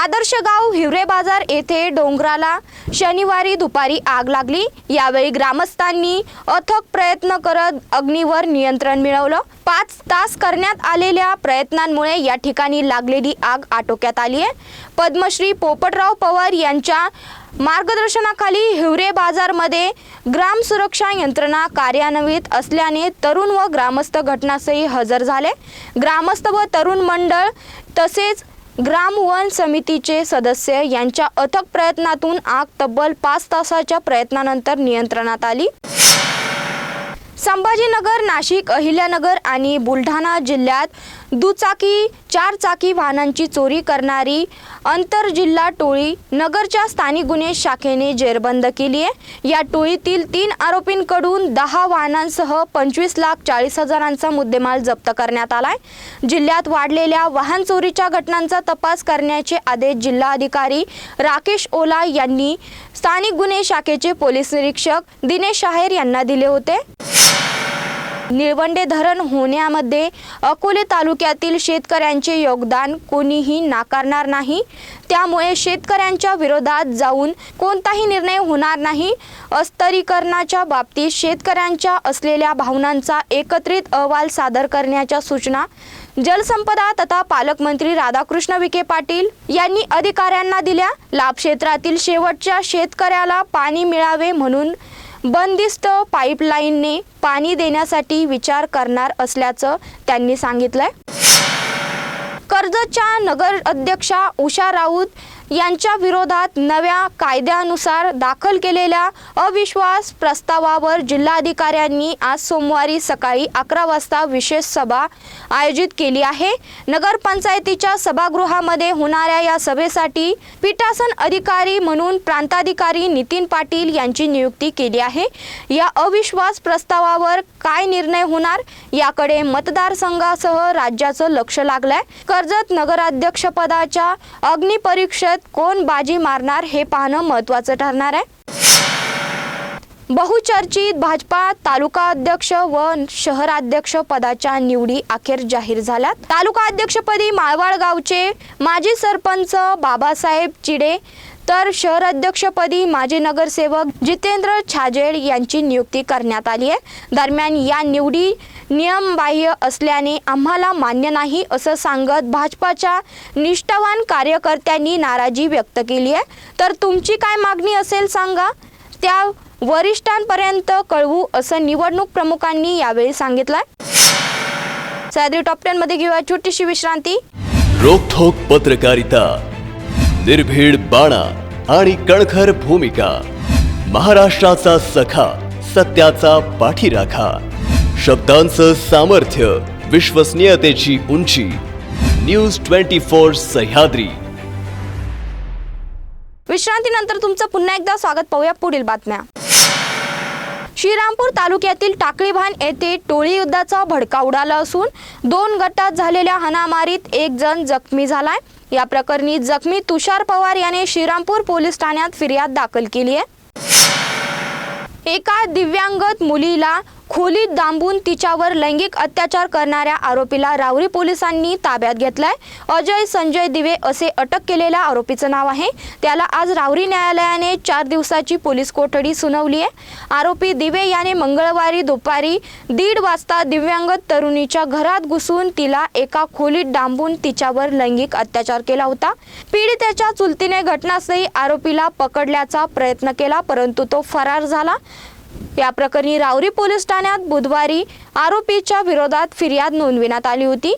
आदर्श गाव हिवरे बाजार येथे डोंगराला शनिवारी दुपारी आग लागली. यावेळी ग्रामस्थांनी अथक प्रयत्न करत अग्नीवर नियंत्रण मिळवलं. पाच तास करण्यात आलेल्या प्रयत्नांमुळे या ठिकाणी लागलेली आग आटोक्यात आली आहे. पद्मश्री पोपटराव पवार यांच्या मार्गदर्शनाखाली हिवरे बाजारमध्ये ग्राम सुरक्षा यंत्रणा कार्यान्वित असल्याने तरुण व ग्रामस्थ घटनास्थळी हजर झाले. ग्रामस्थ व तरुण मंडळ तसेच ग्राम वन समितीचे सदस्य यांच्या अथक प्रयत्नातून आग तब्बल पाच तासाच्या प्रयत्नानंतर नियंत्रणात आली. संभाजीनगर नाशिक अहिल्यानगर आणि बुलढाणा जिल्ह्यात दुचाकी चार चाकी वाहनांची चोरी करणारी आंतरजिल्हा टोळी नगरच्या स्थानिक गुन्हे शाखेने जेरबंद केली आहे. या टोळीतील तीन आरोपींकडून दहा वाहनांसह पंचवीस लाख चाळीस हजारांचा मुद्देमाल जप्त करण्यात आलाय. जिल्ह्यात वाढलेल्या वाहन चोरीच्या घटनांचा तपास करण्याचे आदेश जिल्हाधिकारी राकेश ओला यांनी स्थानिक गुन्हे शाखेचे पोलीस निरीक्षक दिनेश शाहेर यांना दिले होते. निळवंडे धरण होण्यामध्ये अकोले तालुक्यातील शेतकऱ्यांचे योगदान कोणीही नाकारणार नाही. त्यामुळे शेतकऱ्यांच्या विरोधात जाऊन कोणताही निर्णय होणार नाही. अस्तरीकरणाच्या बाबतीत शेतकऱ्यांच्या असलेल्या भावनांचा एकत्रित अहवाल सादर करण्याच्या सूचना जलसंपदा तथा पालकमंत्री राधाकृष्ण विखे पाटील यांनी अधिकाऱ्यांना दिल्या. लाभ क्षेत्रातील शेवटच्या शेतकऱ्याला पाणी मिळावे म्हणून बंदिस्त पाईपलाईनने पाणी देण्यासाठी विचार करणार असल्याचं त्यांनी सांगितलंय. कर्जतच्या नगर अध्यक्षा उषा राऊत यांच्या विरोधात नव्या कायद्यानुसार दाखल केलेल्या अविश्वास प्रस्तावावर जिल्हाधिकाऱ्यांनी आज सोमवारी सकाळी अकरा वाजता विशेष सभा आयोजित केली आहे. नगरपंचायतीच्या सभागृहामध्ये होणाऱ्या या सभेसाठी पीठासन अधिकारी म्हणून प्रांताधिकारी नितीन पाटील यांची नियुक्ती केली आहे. या अविश्वास प्रस्तावावर काय निर्णय होणार? याकडे मतदारसंघासह राज्याचं लक्ष लागलंय. कर्जत नगराध्यक्षपदाच्या अग्निपरीक्षेत कोण बाजी मारणार हे पाहणं महत्त्वाचं ठरणार आहे. बहुचर्चित भाजपा तालुका अध्यक्ष व शहराध्यक्ष पदाच्या निवडी अखेर जाहीर झाल्यात. तालुका अध्यक्षपदी माळवाड गावचे माजी सरपंच बाबासाहेब चिडे तर शहराध्यक्षपदी माजी नगरसेवक जितेंद्र छाजेड यांची नियुक्ती करण्यात आली आहे. दरम्यान या निवडी नियमबाह्य असल्याने आम्हाला मान्य नाही असं सांगत भाजपाच्या निष्ठावान कार्यकर्त्यांनी नाराजी व्यक्त केली आहे. तर तुमची काय मागणी असेल सांगा. त्या वरिष्ठांपर्यंत कळवू असं निवडणूक प्रमुखांनी यावेळी सांगितलंय. सह्याद्री टॉप टेन मध्ये घेऊया छोटीशी विश्रांती. रोखोक पत्रकारिता निर्भीड बाणा आणि कणखर भूमिका महाराष्ट्राचा सखा सत्याचा पाठीराखा शब्दांचं सामर्थ्य विश्वसनीयतेची उंची न्यूज ट्वेंटी फोर सह्याद्री. विश्रांतीनंतर तुमचं पुन्हा एकदा स्वागत पाहूया पुढील बातम्या. श्रीरामपूर तालुक्यातील टाकळीभान येथे टोळी युद्धाचा भडका उडाला असून दोन गटात झालेल्या हाणामारीत एक जण जखमी झालाय. या प्रकरणी जखमी तुषार पवार याने श्रीरामपूर पोलीस ठाण्यात फिर्याद दाखल केली आहे. एका दिव्यांगत मुलीला खोलीत डांबून तिच्यावर लैंगिक अत्याचार करणाऱ्या आरोपीला रावरी पोलिसांनी ताब्यात घेतलाय. अजय संजय दिवे असे अटक केलेल्या आरोपीचं नाव आहे. त्याला आज रावरी न्यायालयाने चार दिवसाची पोलीस कोठडी सुनावली आहे आरोपी दिवे याने मंगळवारी दुपारी दीड वाजता दिव्यांग तरुणीच्या घरात घुसून तिला एका खोलीत डांबून तिच्यावर लैंगिक अत्याचार केला होता. पीडितेच्या चुलतीने घटनास्थळी आरोपीला पकडल्याचा प्रयत्न केला परंतु तो फरार झाला. या प्रकरणी राऊरी पोलीस ठाण्यात बुधवारी आरोपीच्या विरोधात फिर्याद नोंदविण्यात आली होती.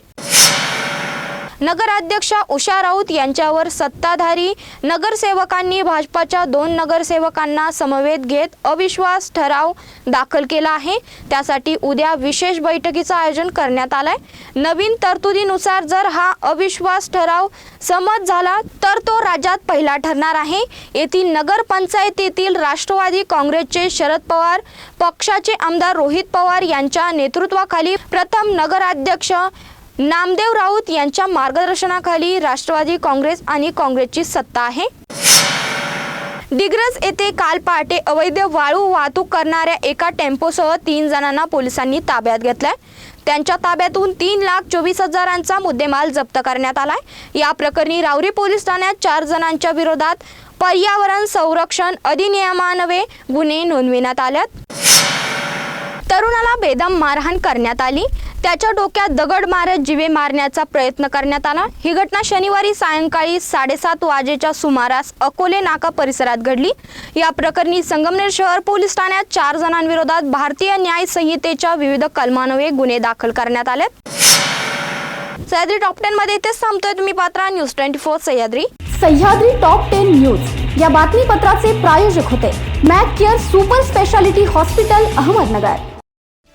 नगराध्यक्षा उषा राऊत यांच्यावर सत्ताधारी नगरसेवकांनी भाजपाच्या दोन नगरसेवकांना समवेत घेत अविश्वास ठराव दाखल केला आहे. त्यासाठी उद्या विशेष बैठकीचं आयोजन करण्यात आलंय. नवीन तरतुदीनुसार जर हा अविश्वास ठराव संमत झाला तर तो राज्यात पहिला ठरणार आहे. येथील नगरपंचायतीतील राष्ट्रवादी काँग्रेसचे शरद पवार पक्षाचे आमदार रोहित पवार यांच्या नेतृत्वाखाली प्रथम नगराध्यक्ष नामदेव राऊत यांच्या मार्गदर्शनाखाली राष्ट्रवादी काँग्रेस आणि काँग्रेसची सत्ता आहे. दिग्रज येथे काल पहाटे अवैध वाळू वाहतूक करणाऱ्या एका टेम्पोसह तीन जणांना पोलिसांनी ताब्यात घेतलाय. त्यांच्या ताब्यातून तीन लाख चोवीस हजारांचा मुद्देमाल जप्त करण्यात आलाय. या प्रकरणी रावरी पोलीस ठाण्यात चार जणांच्या विरोधात पर्यावरण संरक्षण अधिनियमान्वये गुन्हे नोंदविण्यात आल्यात. तरुणाला बेदम मारहाण करण्यात आली. त्याच्या डोक्यात दगड मारत जिवे मारण्याचा प्रयत्न करण्यात आला. ही घटना शनिवारी सायंकाळी साडेसात वाजेच्या सुमारास अकोले नाका परिसरात घडली. या प्रकरणी संगमनेर शहर पोलीस ठाण्यात चार जणांविरोधात भारतीय न्याय संहितेच्या विविध कलमान्वये गुन्हे दाखल करण्यात आलेत सह्याद्री टॉप टेन मध्ये इथेच थांबतोय तुम्ही Patra. News Twenty Four Sahyadri. Sahyadri top ten news या बातमीपत्राचे प्रायोजक होते. Mac Care super speciality hospital Ahmednagar.